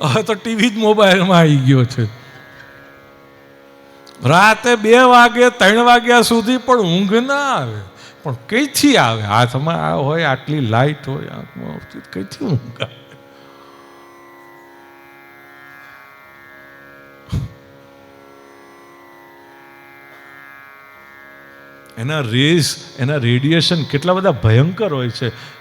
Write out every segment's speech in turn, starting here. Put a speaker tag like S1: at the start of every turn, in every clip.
S1: હવે તો ટીવી જ મોબાઈલમાં આવી ગયો છે. રાતે બે વાગે, ત્રણ વાગ્યા સુધી પણ ઊંઘ ના આવે. પણ કઈથી આવે? હાથમાં આ હોય, આટલી લાઈટ હોય, આંખમાં કઈથી ઊંઘ આવે? એના રેઝ એના રેડિયેશન કેટલા બધા ભયંકર હોય છે.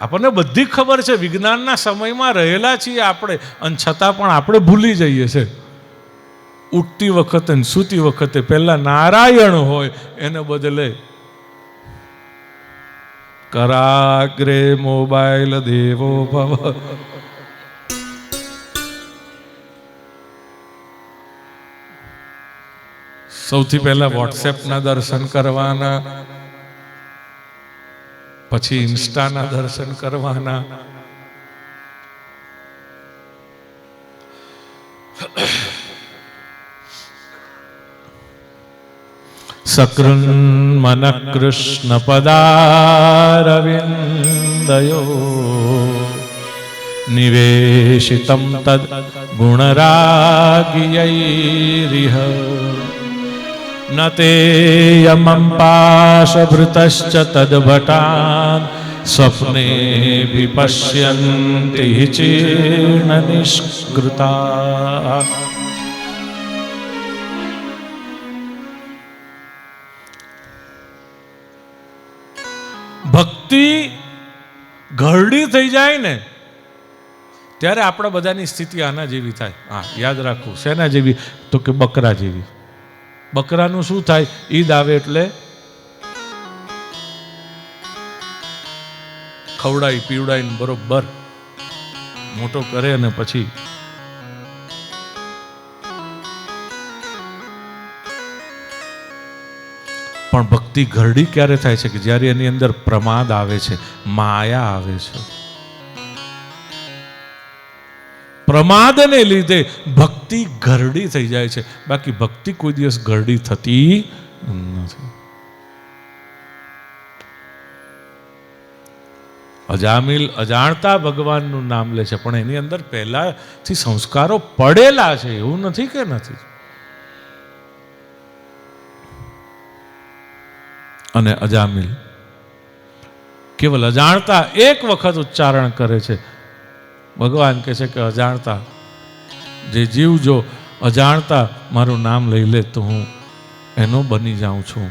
S1: આપણને બધી ખબર છે, વિજ્ઞાનના સમયમાં રહેલા છીએ આપણે, અને છતાં પણ આપણે ભૂલી જઈએ છે. ઉઠતી વખતે ને સૂતી વખતે પહેલા નારાયણ હોય, એને બદલે કરાગ્રે મોબાઈલ દેવો ભવ. સૌથી પહેલા વોટ્સએપના દર્શન કરવાના. પછી ઇન્સ્ટાના દર્શન કરવાના. સકૃન્મન કૃષ્ણ પદારવિંદયો. નિવેશિતમ તદ ગુણરાગિયૈરિહ. ન તેયમં પાશભૃતશ્ચ તદ્ભટાન સ્વપ્ને વિપશ્યન્તિ ચીર્ણ નિષ્કૃતા ભક્તિ ઘરડી થઈ જાય ને, ત્યારે આપણા બધાની સ્થિતિ આના જેવી થાય. હા, યાદ રાખવું શેના જેવી? તો કે બકરા જેવી. બકરાનું શું થાય? ઈદ આવે એટલે ખવડાય પીવડાવીને બરોબર. મોટો કરે અને પછી પણ ભક્તિ ઘરડી ક્યારે થાય છે કે જ્યારે એની અંદર પ્રમાદ આવે છે, માયા આવે છે? પ્રમાદને લીધે ભક્તિ ઘરડી થઈ જાય છે. બાકી ભક્તિ કોઈ દિવસ ઘરડી થતી નથી. અજામિલ અજાણતા ભગવાનનું નામ લે છે, પણ એની અંદર પહેલાથી સંસ્કારો પડેલા છે, એવું નથી કે નથી? અને અજામિલ કેવલ અજાણતા એક વખત ઉચ્ચારણ કરે છે. ભગવાન કહે છે કે અજાણતા જે જીવ જો અજાણતા મારું નામ લઈ લે તો હું એનો બની જાઉં છું.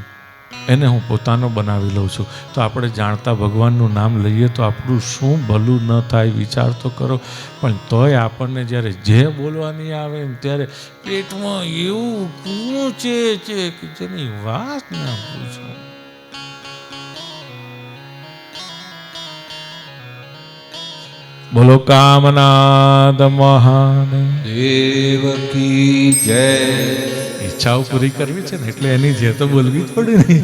S1: એને હું પોતાનો બનાવી લઉં છું. તો આપણે જાણતા ભગવાનનું નામ લઈએ તો આપણું શું ભલું ન થાય વિચાર તો કરો. પણ તોય આપણને જ્યારે જે બોલવાની આવે ને ત્યારે પેટમાં એવું કૂચે છે કે જેની વાત ના પૂછો. બોલો કામનાદ મહાન
S2: દેવકી જય.
S1: ઈચ્છાઓ પૂરી કરવી છે ને એટલે એની જે તો બોલવી જ પડે ને.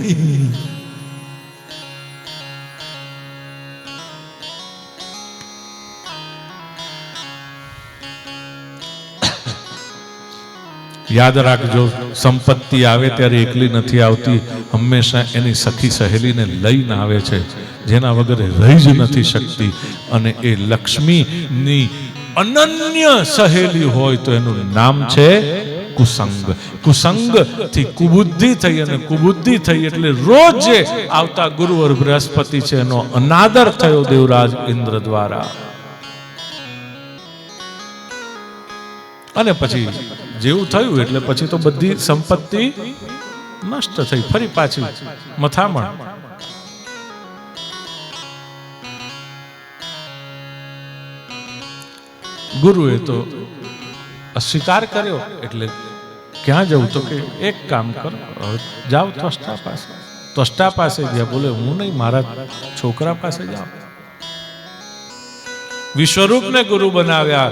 S1: યાદ રાખજો સંપત્તિ આવે ત્યારે એકલી નથી આવતી, હંમેશા એની સખી સહેલીને લઈને આવે છે, જેના વગર રહી જ નથી શકતી. અને એ લક્ષ્મીની અનન્ય સહેલી હોય તો એનું નામ છે કુસંગ. કુસંગથી કુબુદ્ધિ થઈ અને કુબુદ્ધિ થઈ એટલે રોજ આવતા ગુરુવર બૃહસ્પતિ છે, એનો અનાદર થયો દેવરાજ ઇન્દ્ર દ્વારા. અને પછી જેવું થયું એટલે પછી તો બધી સંપત્તિ નષ્ટ થઈ, ફરી પાછી મથામણ. ગુરુએ તો અસ્વીકાર કર્યો એટલે ક્યાં જવું તો કે એક કામ કરો જાઓ ત્વષ્ટા પાસે. ત્વષ્ટા પાસે ગયા, બોલે, હું નહીં, મારા છોકરા પાસે જાઓ. વિશ્વરૂપને ગુરુ બનાવ્યા.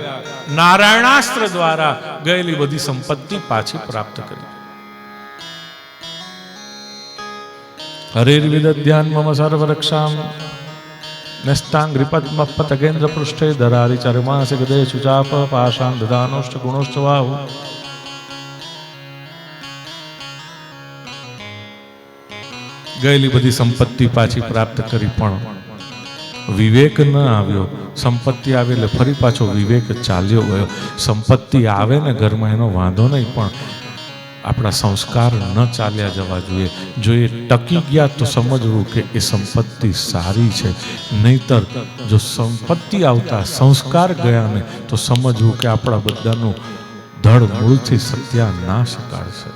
S1: નારાયણાસ્ત્ર દ્વારા ગયેલી બધી સંપત્તિ પાછી પ્રાપ્ત કરી. હરિર્વિદ ધ્યાન મમ સર્વ રક્ષામ ન્યસ્તાંગ્રિપદ્મપતગેન્દ્ર પૃષ્ઠે ધરારી ચરમાસી ગદે સુચાપ પાષાણ દદાનોષ્ટ ગુણોષ્ટ વાહુ. ગયેલી બધી સંપત્તિ પાછી પ્રાપ્ત કરી પણ વિવેક ન આવ્યો. સંપત્તિ આવે એટલે ફરી પાછો વિવેક ચાલ્યો ગયો. સંપત્તિ આવે ને ઘરમાં એનો વાંધો નહીં, પણ આપણા સંસ્કાર ન ચાલ્યા જવા જોઈએ. જો એ ટકી ગયા તો સમજવું કે એ સંપત્તિ સારી છે. નહીતર જો સંપત્તિ આવતા સંસ્કાર ગયા ને તો સમજવું કે આપણા બધાનું ધડ મૂળથી સત્યાનાશ કાઢશે